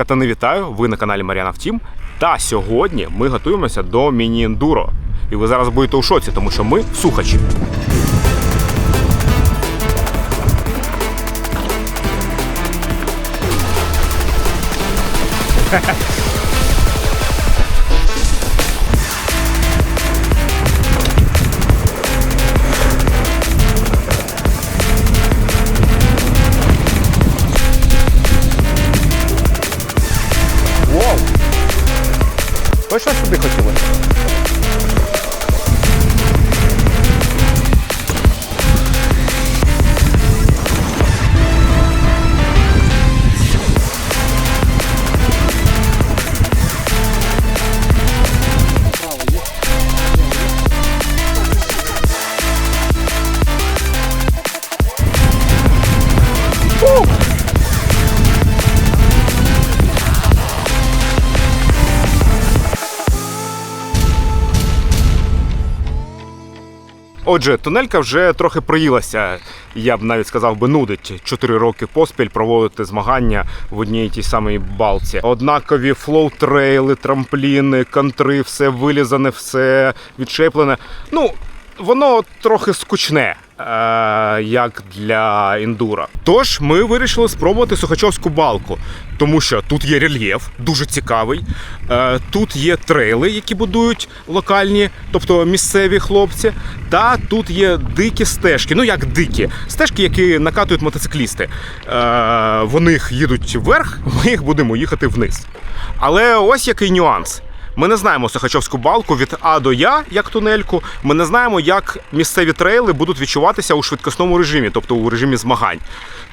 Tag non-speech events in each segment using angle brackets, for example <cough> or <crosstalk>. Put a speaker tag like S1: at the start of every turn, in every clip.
S1: Катани вітаю! Ви на каналі Маріана Втім. Та сьогодні ми готуємося до міні-ендуро. І ви зараз будете у шоці, тому що ми сухачі. Воу! Отже, тунелька вже трохи проїлася. Я б навіть сказав би нудить чотири роки поспіль проводити змагання в одній тій самій балці. Однакові флоу-трейли, трампліни, кантри, все вилізане, все відшеплене. Ну, воно трохи скучне. Е, Як для ендура. Тож ми вирішили спробувати Сухачовську балку, тому що тут є рельєф, дуже цікавий. Е, Тут є трейли, які будують локальні, тобто місцеві хлопці. Та тут є дикі стежки. Ну як дикі, стежки, які накатують мотоциклісти. Е, Вони їдуть вверх, ми їх будемо їхати вниз. Але ось який нюанс. Ми не знаємо Сахачовську балку від А до Я, як тунельку. Ми не знаємо, як місцеві трейли будуть відчуватися у швидкісному режимі, тобто у режимі змагань.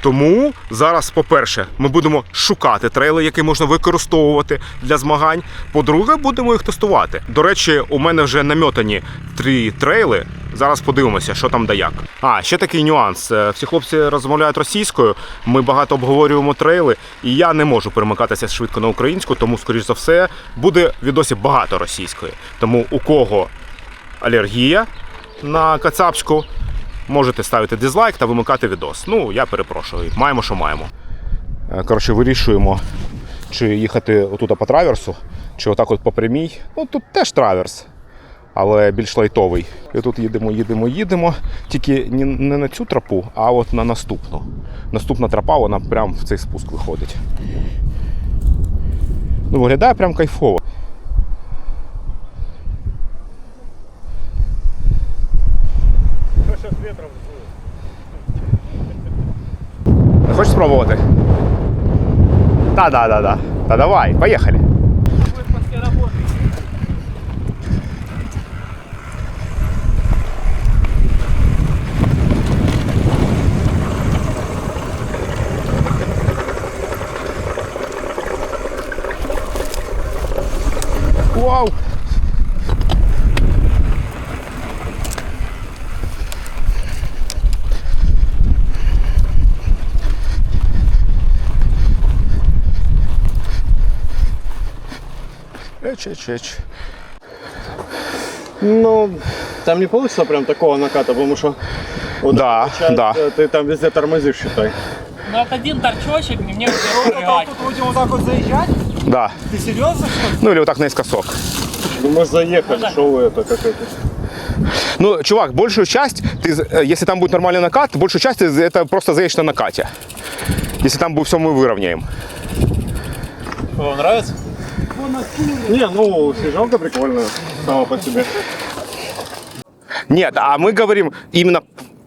S1: Тому зараз, по-перше, ми будемо шукати трейли, які можна використовувати для змагань. По-друге, будемо їх тестувати. До речі, у мене вже намьотані три трейли. Зараз подивимося, що там да як. А, ще такий нюанс. Е, Всі хлопці розмовляють російською. Ми багато обговорюємо трейли, і я не можу перемикатися швидко на українську, тому, скоріш за все, буде в відосі багато російської. Тому у кого алергія на кацапську, можете ставити дизлайк та вимикати відос. Ну, я перепрошую, маємо, що маємо. Е, Коротше, вирішуємо, чи їхати отут по траверсу, чи отак от по прямій. Ну, тут теж траверс але більш лайтовий. І тут їдемо, їдемо, їдемо. Тільки не на цю тропу, а от на наступну. Наступна тропа, вона прям в цей спуск виходить. Ну, виглядає прям кайфово. Хочеш спробувати? Да, да, да, да. Да давай, поїхали. Эч-эч-эч.
S2: Ну, там не получится прям такого наката, потому что вот
S1: Да,
S2: получается,
S1: да.
S2: ты там везде тормозишь, считай.
S3: Ну, вот один торчочек, мне все плевать.
S4: будем вот так вот заезжать?
S1: Да.
S4: Ты серьезно, что ли?
S1: Ну или вот так наискосок.
S2: Ну, мы заехали,
S3: да.
S2: что вы это, как это.
S1: Ну, чувак, большую часть, ты, э, если там будет нормальный накат, большую часть ты это просто заедешь на накате. Если там будет все, мы выровняем.
S2: Вам нравится? Не, ну, снежалка прикольная сама по себе.
S1: Нет, а мы говорим именно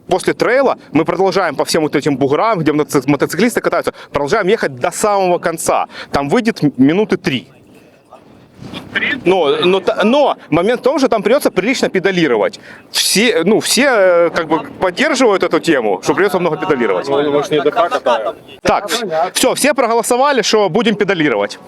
S1: после трейла мы продолжаем по всем вот этим буграм, где мотоци- мотоциклисты катаются, продолжаем ехать до самого конца. Там выйдет минуты три. Но, но, но момент в том, что там придется прилично педалировать. Все, ну, все э, как бы поддерживают эту тему, что придется много педалировать.
S2: Ну.
S1: Так, все, все проголосовали, что будем педалировать.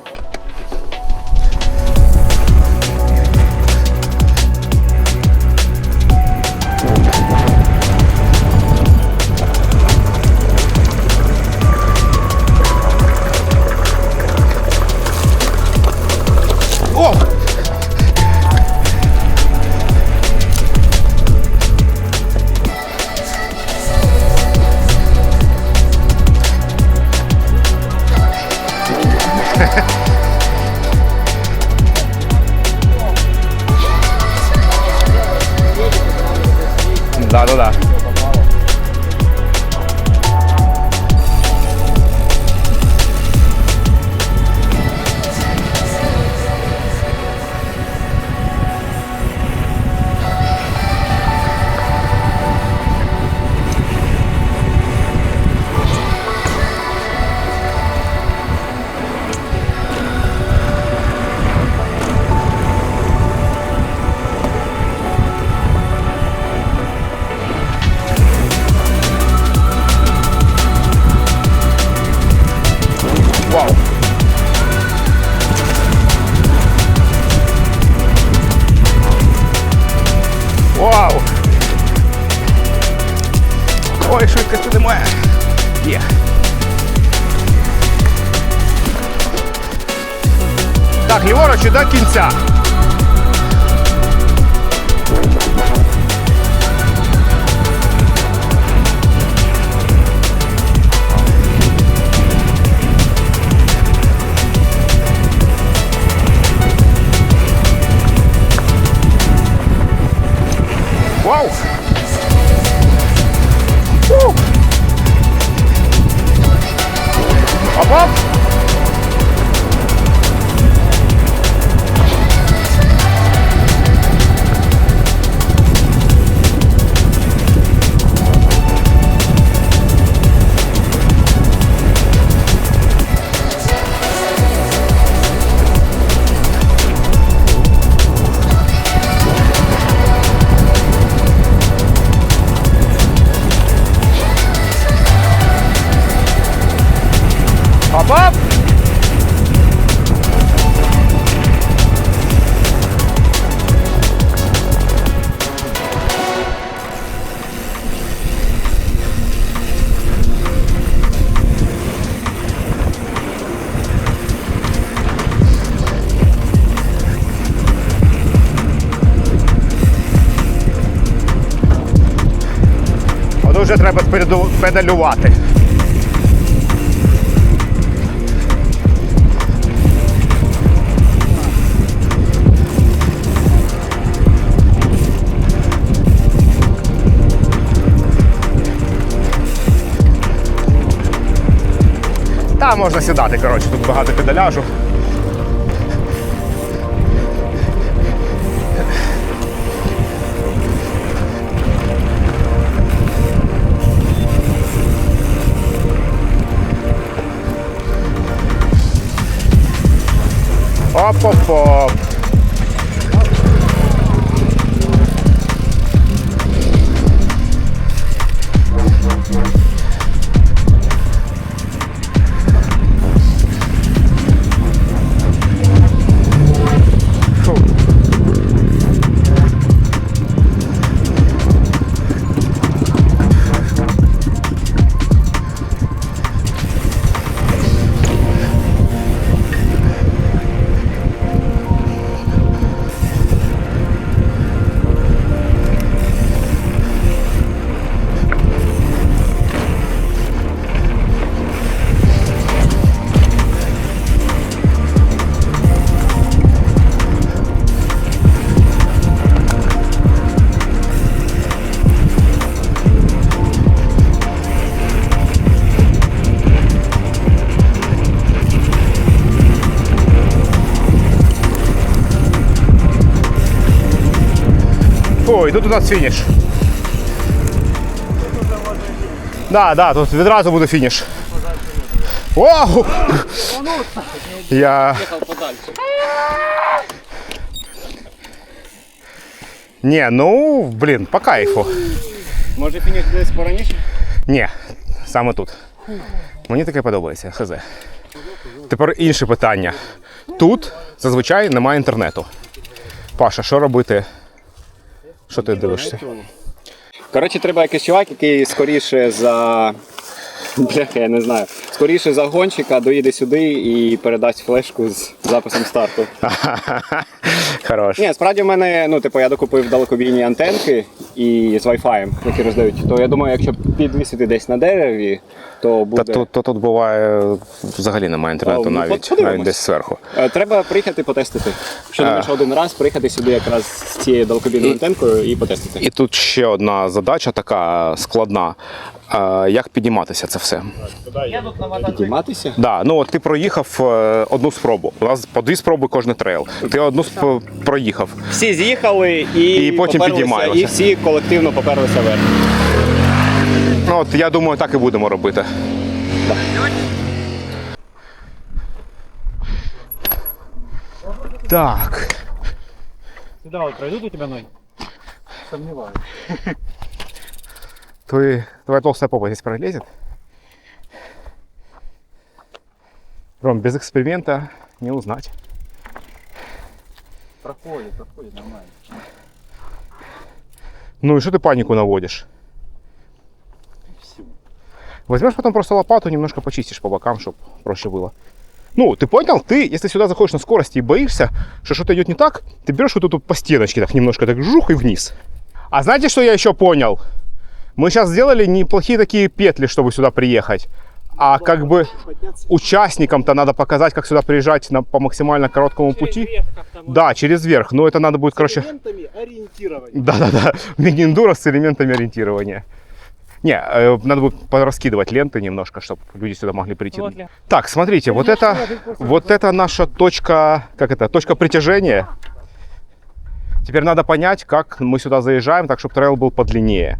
S1: Ой, швидкості немає. Є. Так, ліворуч і до кінця. Вау! Фу! What? Вже треба педалювати. Та можна сідати, коротше, тут багато педаляжу. Оп-оп-оп. Фу. Тут у нас фініш. Да, да, тут відразу буде фініш. Ого! Я. Ні, ну, блін, по кайфу.
S2: Може фініш десь пораніше?
S1: Ні, саме тут. Мені таке подобається, хз. Тепер інше питання. Тут зазвичай немає інтернету. Паша, що робити? Що ти дивишся?
S2: Коротше, треба якийсь чувак, який скоріше за Бляха, я не знаю. Скоріше за гонщика доїде сюди і передасть флешку з записом старту. <laughs>
S1: Хорош.
S2: Ні, справді в мене, ну, типу, я докупив далекобійні антенки і з Wi-Fi, які роздають. То я думаю, якщо підвісити десь на дереві, то
S1: Та
S2: буде.
S1: тут, то тут буває взагалі немає інтернету
S2: А, ну,
S1: навіть,
S2: подивимось.
S1: навіть десь зверху.
S2: Е, Треба приїхати потестити. Що
S1: А.
S2: думаєш, один раз приїхати сюди якраз з цією далекобійною антенкою і потестити.
S1: І тут ще одна задача така складна. Як підніматися це все?
S3: На
S1: Да, ну от ти проїхав е, одну спробу. У нас по дві спроби кожен трейл. Ти одну сп- проїхав.
S2: Всі з'їхали і,
S1: І потім підіймаємося.
S2: І всі колективно поперлися вверх.
S1: Ну от я думаю, так і будемо робити. Так.
S4: Сюда вот пройдут у тебя ноги? Сомневаюсь.
S1: Твои, твоя толстая попа здесь пролезет? Ром, без эксперимента не узнать.
S4: Проходит, проходит нормально.
S1: Ну и что ты панику наводишь? Возьмешь потом просто лопату, немножко почистишь по бокам, чтобы проще было. Ну, ты понял? Ты, если сюда заходишь на скорости и боишься, что что-то идет не так, ты берешь вот эту по стеночке так немножко так жух и вниз. А знаете, что я еще понял? Мы сейчас сделали неплохие такие петли, чтобы сюда приехать. А как бы участникам-то надо показать, как сюда приезжать на, по максимально короткому пути.
S3: Вверх как-то можно.
S1: Да, через верх. Но это надо будет, короче...
S4: Элементами ориентирования.
S1: Да-да-да, <laughs> мини-эндуро с элементами ориентирования. Не, э, надо будет пораскидывать ленты немножко, чтобы люди сюда могли прийти.
S3: Вот ли.
S1: Так, смотрите, вот это, вот это наша точка, как это, точка притяжения. Теперь надо понять, как мы сюда заезжаем, так, чтобы трейл был подлиннее.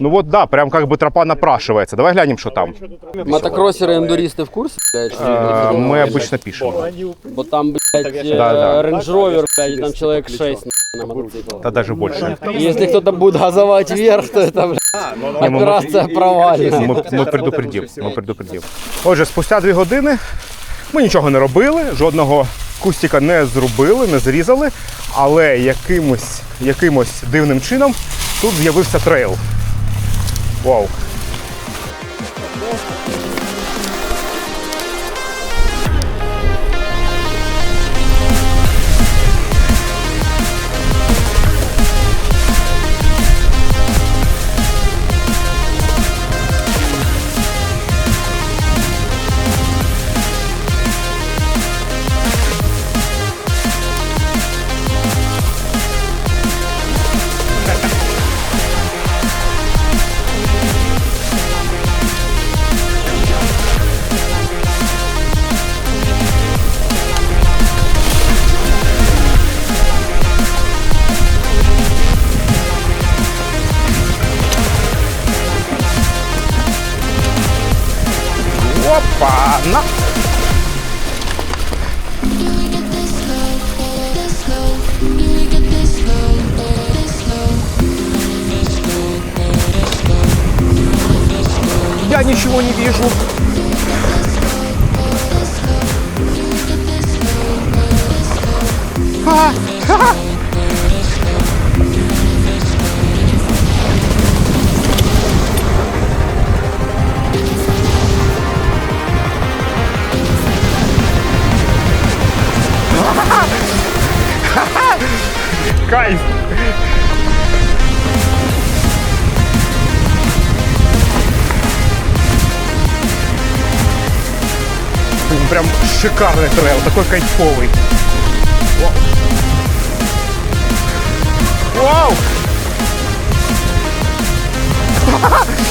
S1: Ну вот да, прям как бы тропа напрашивается. Давай глянем, что там.
S5: Мотокроссеры, эндуристы в курсе, блядь, что
S1: Э,
S5: это?
S1: Мы обычно пишем.
S5: Вот там, блядь, э,
S1: Да, да.
S5: Range Rover, блядь, и там человек 6 на мотоцикле.
S1: Да даже больше.
S5: Если кто-то будет газовать вверх, то это, блядь,
S1: Не, мы-
S5: операция провалится.
S1: Ми, ми предупредимо, ми предупредимо. Отже, спустя дві години ми нічого не робили, жодного кустика не зробили, не зрізали, але якимось, якимось дивним чином тут з'явився трейл. Вау. Кайф! Прям шикарный трейл, такой кайфовый. Вау!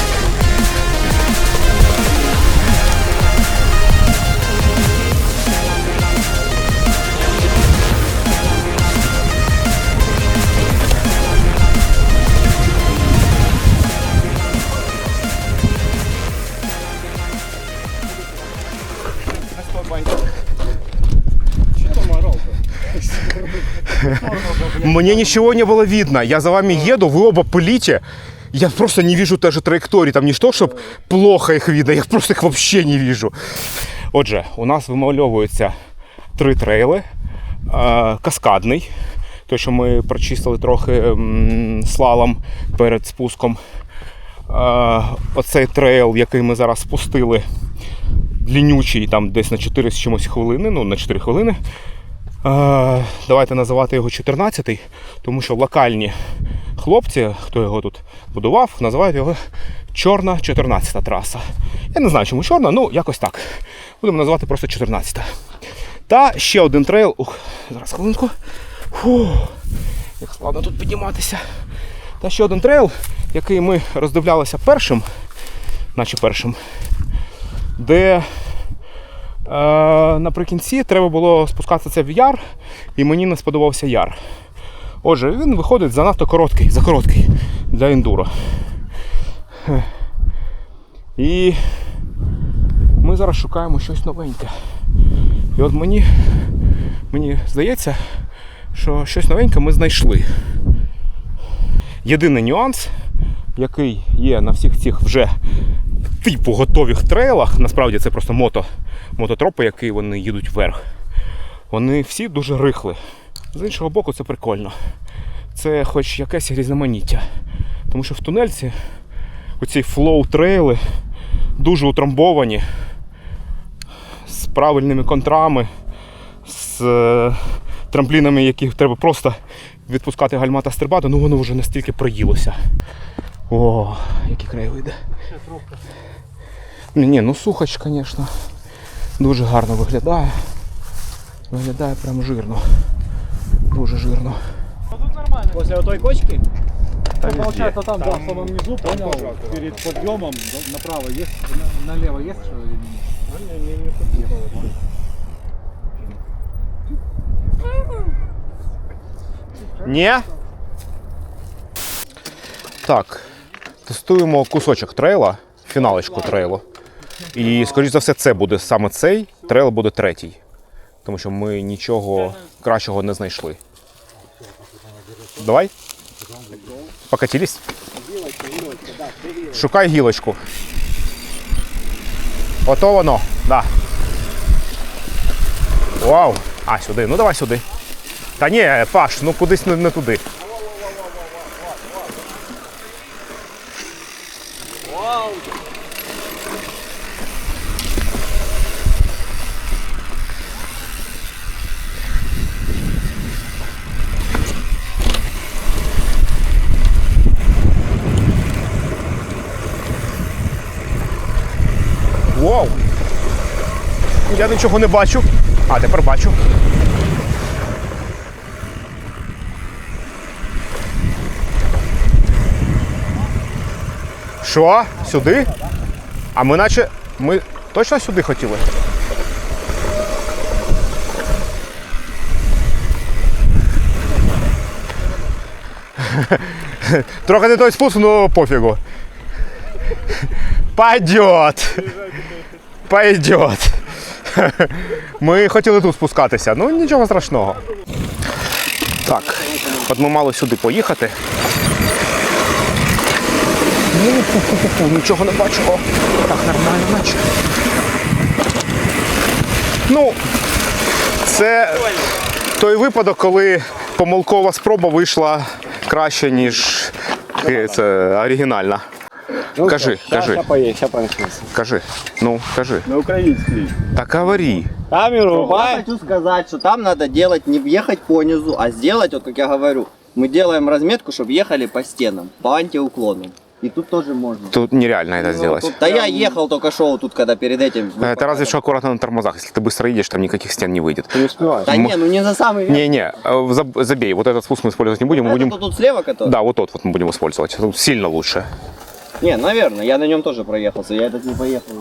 S1: <laughs> Мне ничего не было видно. Я за вами еду, вы оба пылите. Я просто не вижу даже траєкторії. Там не то, щоб плохо їх видно, я просто їх вообще не вижу. Отже, у нас вимальовуються три трейли. Е, Каскадний, той, що ми прочистили трохи м, слалом перед спуском. е, оцей трейл, який ми зараз спустили, длінючий, там десь на 4 з чимось хвилини, ну на 4 хвилини. Е, давайте називати його 14-й, тому що локальні хлопці, хто його тут будував, називають його Чорна 14-та траса. Я не знаю, чому чорна, ну якось так. Будемо називати просто 14. Та ще один трейл. Ух, зараз хвилинку. Фу, як складно тут підніматися. Та ще один трейл, який ми роздивлялися першим, наче першим, де наприкінці треба було спускатися в яр, і мені не сподобався яр. Отже, він виходить занадто короткий, за короткий для ендуро. Е. І ми зараз шукаємо щось новеньке. І от мені, мені здається, що щось новеньке ми знайшли. Єдиний нюанс, який є на всіх цих вже типу готових трейлах, насправді це просто мото, мототропи, які вони їдуть вверх. Вони всі дуже рихли. З іншого боку, це прикольно. Це хоч якесь різноманіття. Тому що в тунельці оці флоу-трейли дуже утрамбовані, з правильними контрами, з е, трамплінами, яких треба просто відпускати гальма та стрибати, ну воно вже настільки проїлося. О, які краєвиди. Ні, ні, ну сухач, звісно, дуже гарно виглядає. Виглядає прям жирно. Дуже жирно.
S4: После вот той кочки,
S1: Та везде.
S4: получается там, да, в самом низу, понял, перед подъемом да, направо есть, на- налево есть что или нет?
S1: Ні. Так. Тестуємо кусочок трейла, фіналочку трейлу. І, скоріш за все, це буде саме цей. Трейл буде третій. Тому що ми нічого кращого не знайшли. Давай. Покатились. Шукай гілочку. Ото воно, да. Вау. А, сюди. Ну давай сюди. Та ні, Паш, ну кудись не, не туди. Вау! Я нічого не бачу. А, тепер бачу. Що? Сюди? А ми наче. Ми точно сюди хотіли? Трохи не той спуск, ну пофігу. Пойдет. Пойдет. <laughs> Ми хотіли тут спускатися, ну нічого страшного. Так, от ми мали сюди поїхати. Нічого не бачу. О, так, нормально, наче. Ну, це той випадок, коли помилкова спроба вийшла краще, ніж е, це, оригінальна. Кажи, кажи.
S2: Сейчас поедем, сейчас понесемся.
S1: Кажи. Ну, кажи.
S2: На украинский.
S1: Так говори.
S2: Камеру,
S6: Я хочу сказать, что там надо делать не ехать по низу, а сделать, вот как я говорю, мы делаем разметку, чтобы ехали по стенам, по антиуклонам. И тут тоже можно.
S1: Тут нереально это
S6: Ну,
S1: сделать.
S6: тут- да я ехал только шел тут, когда перед этим.
S1: Это разве что аккуратно на тормозах. Если ты быстро едешь, там никаких стен не выйдет.
S2: Ты не успеваешь.
S6: Да не, ну не за самый верх.
S1: Не-не, э, заб- забей. Вот этот спуск мы использовать не будем. Мы
S6: Это
S1: будем...
S6: тут, тут слева который?
S1: Да, вот тот вот мы будем использовать. Тут сильно лучше.
S6: Не, наверное, я на нем тоже проехался, я этот не поехал.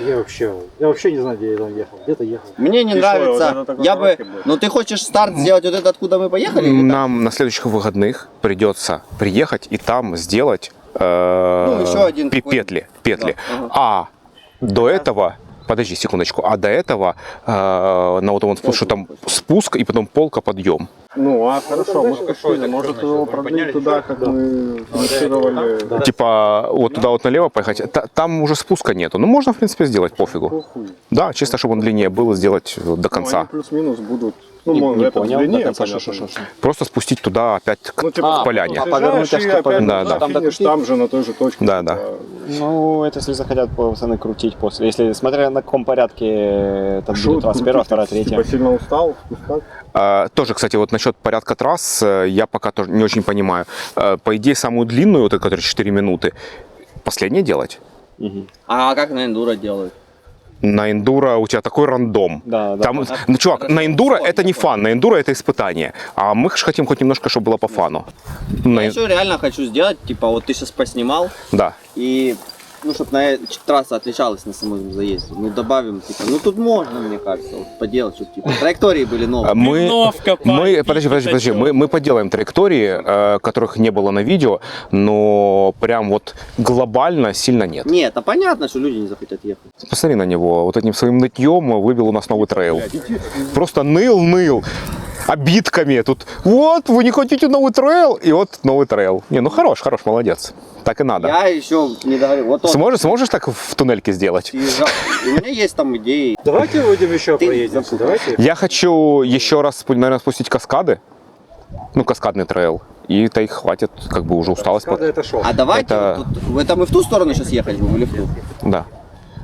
S4: Я вообще, я вообще не знаю, где я там ехал. Где-то ехал.
S6: Мне не
S2: И что, вот
S6: нравится.
S2: это такой
S6: я бы.
S2: короткий будет?
S6: Ну ты хочешь старт сделать вот это, откуда мы поехали? или?
S1: Нам на следующих выходных придется приехать и там сделать э,
S6: Ну, еще один
S1: пе-
S6: какой-то.
S1: петли. петли.
S6: Да,
S1: А до этого Подожди секундочку. А до этого э, на вот он спуск, что там спуск и потом полка подъем.
S4: Ну, а хорошо, мы хотели, может его продлить туда, как мы финансировали.
S1: Типа вот туда вот налево поехать. Та- там уже спуска нету. Ну можно, в принципе, сделать, пофигу.
S4: Похуй.
S1: Да, чисто, чтобы он длиннее был, сделать до
S4: Ну,
S1: конца.
S4: они плюс-минус будут. Ну,
S2: Не- не понял,
S4: длиннее,
S2: до конца,
S4: понятно.
S2: шо, шо, шо.
S1: Просто спустить туда опять к,
S4: Ну, типа,
S1: к поляне.
S2: а повернуть аж повернуть.
S1: Да, да.
S4: там, финиш там же, на той же точке.
S1: Да, да.
S4: типа,
S2: Ну, это если захотят пацаны крутить после. Если смотря на каком порядке там
S4: шо
S2: будет раз
S4: крутить?
S2: первая, вторая, третья.
S4: Типа сильно устал?
S1: А, тоже, кстати, вот насчет порядка трасс э, я пока тоже не очень понимаю. Э, По идее, самую длинную, вот эту, которая 4 минуты, последнее делать.
S6: А как на эндуро делают?
S1: На эндуро у тебя такой рандом.
S2: Да, да.
S1: Там, ну, чувак, на эндуро это не фан, на эндуро это испытание. А мы же хотим хоть немножко, чтобы было по фану. На
S6: Я
S1: эн-
S6: еще реально хочу сделать, типа, вот ты сейчас поснимал,
S1: Да.
S6: и, ну, чтобы на трасса отличалась на самом заезде. Ну, добавим, типа, ну, тут можно, мне кажется, вот, поделать, чтобы, типа, траектории были новые.
S1: А Мы, мы, подожди, подожди, подожди, мы, мы поделаем траектории, э, которых не было на видео, но прям вот глобально сильно нет.
S6: Нет, а понятно, что люди не захотят ехать.
S1: Посмотри на него, вот этим своим нытьем выбил у нас новый трейл. Просто ныл-ныл. Обидками. Тут вот, вы не хотите новый трейл, и вот новый трейл. Не, ну хорош, хорош, молодец. Так и надо.
S6: Я еще не договорил. Вот он
S1: Сможешь, сможешь так в туннельке сделать?
S6: съезжал. И у меня есть там идеи.
S4: Давайте выйдем еще
S6: Ты запутал.
S4: давайте.
S1: Я хочу еще раз, наверное, спустить каскады. Ну, каскадный трейл. И это их хватит, как бы уже усталость.
S4: Каскада
S1: под-
S4: это шо?
S6: А давайте,
S1: Это-
S6: вот тут- это мы в ту сторону сейчас ехать будем или в ту?
S1: Да.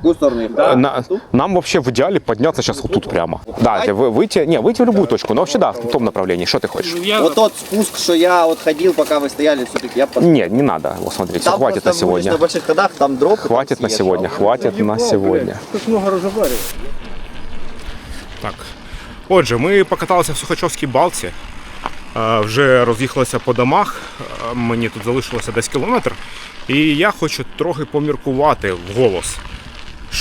S6: В какую сторону ехать?
S1: Э, На- нам вообще в идеале подняться сейчас вот тут прямо. Да, ты вы- выйти, не, выйти в любую точку, но вообще да, в том направлении. Что ты хочешь?
S3: Я
S6: Вот тот спуск, что я вот ходил, пока вы стояли, все-таки я пос-
S1: Не, не надо. Вот смотри, все,
S6: Там
S1: хватит на
S6: просто будешь
S1: сегодня.
S6: На больших ходах там дроп. и там
S1: Хватит на
S6: съезжал.
S1: сегодня, хватит на сегодня.
S4: Тут много разговаривать.
S1: Так. Отже, ми покаталися в Сухачовській балці. Е, Вже роз'їхалися по домах. Е, Мені тут залишилося десь кілометр. І я хочу трохи поміркувати вголос.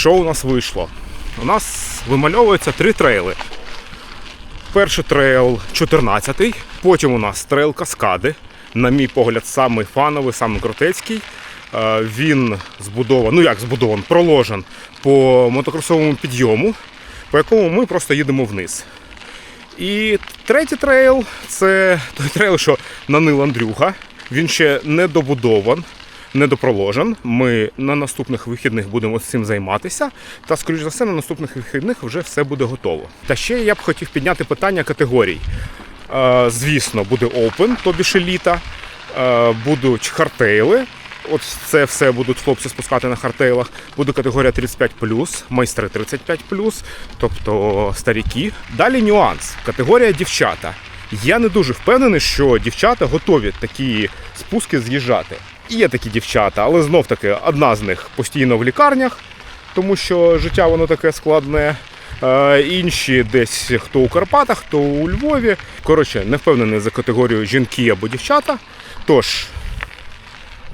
S1: Що у нас вийшло? У нас вимальовується три трейли. Перший трейл 14-й, потім у нас трейл Каскади. На мій погляд, самий фановий, самий крутецький. Е, Він збудований, ну як збудований, проложен по мотокросовому підйому, по якому ми просто їдемо вниз. І третій трейл це той трейл, що нанил Андрюха. Він ще не добудован, не допроложен. Ми на наступних вихідних будемо цим займатися. Та, скоріш за все, на наступних вихідних вже все буде готово. Та ще я б хотів підняти питання категорій. Е, звісно, буде Open, тобі ж еліта, е, будуть хардтейли. От це все будуть хлопці спускати на хардтейлах. Буде категорія 35+, майстри 35+, тобто старіки. Далі нюанс. Категорія дівчата. Я не дуже впевнений, що дівчата готові такі спуски з'їжджати. Є такі дівчата, але знов таки одна з них постійно в лікарнях, тому що життя воно таке складне. Е, інші десь хто у Карпатах, хто у Львові. Коротше, не впевнений за категорією жінки або дівчата. Тож,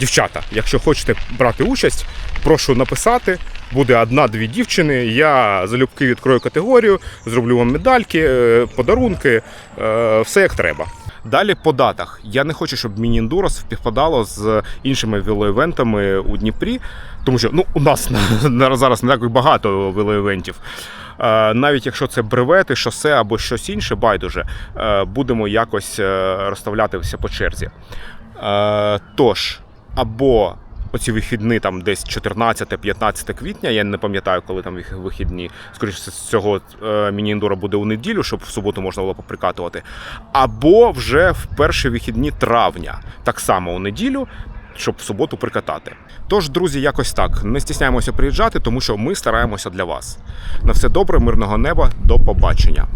S1: дівчата, якщо хочете брати участь, прошу написати. Буде одна-дві дівчини. Я залюбки відкрою категорію, зроблю вам медальки, е, подарунки, е, все як треба. Далі по датах. Я не хочу, щоб міні-ендуро співпадало з іншими велоівентами у Дніпрі, тому що ну, у нас на, <laughs> на зараз не так багато велоівентів. Е, Навіть якщо це бревети, шосе або щось інше, байдуже, е, будемо якось е, розставлятися по черзі. Тож, або оці вихідні там десь 14-15 квітня, я не пам'ятаю, коли там їх вихідні. Скоріше з цього е, міні-індура буде у неділю, щоб в суботу можна було поприкатувати. Або вже в перші вихідні травня, так само у неділю. Щоб в суботу прикатати. Тож, друзі, якось так. Не стісняємося приїжджати, тому що ми стараємося для вас. На все добре, мирного неба, до побачення.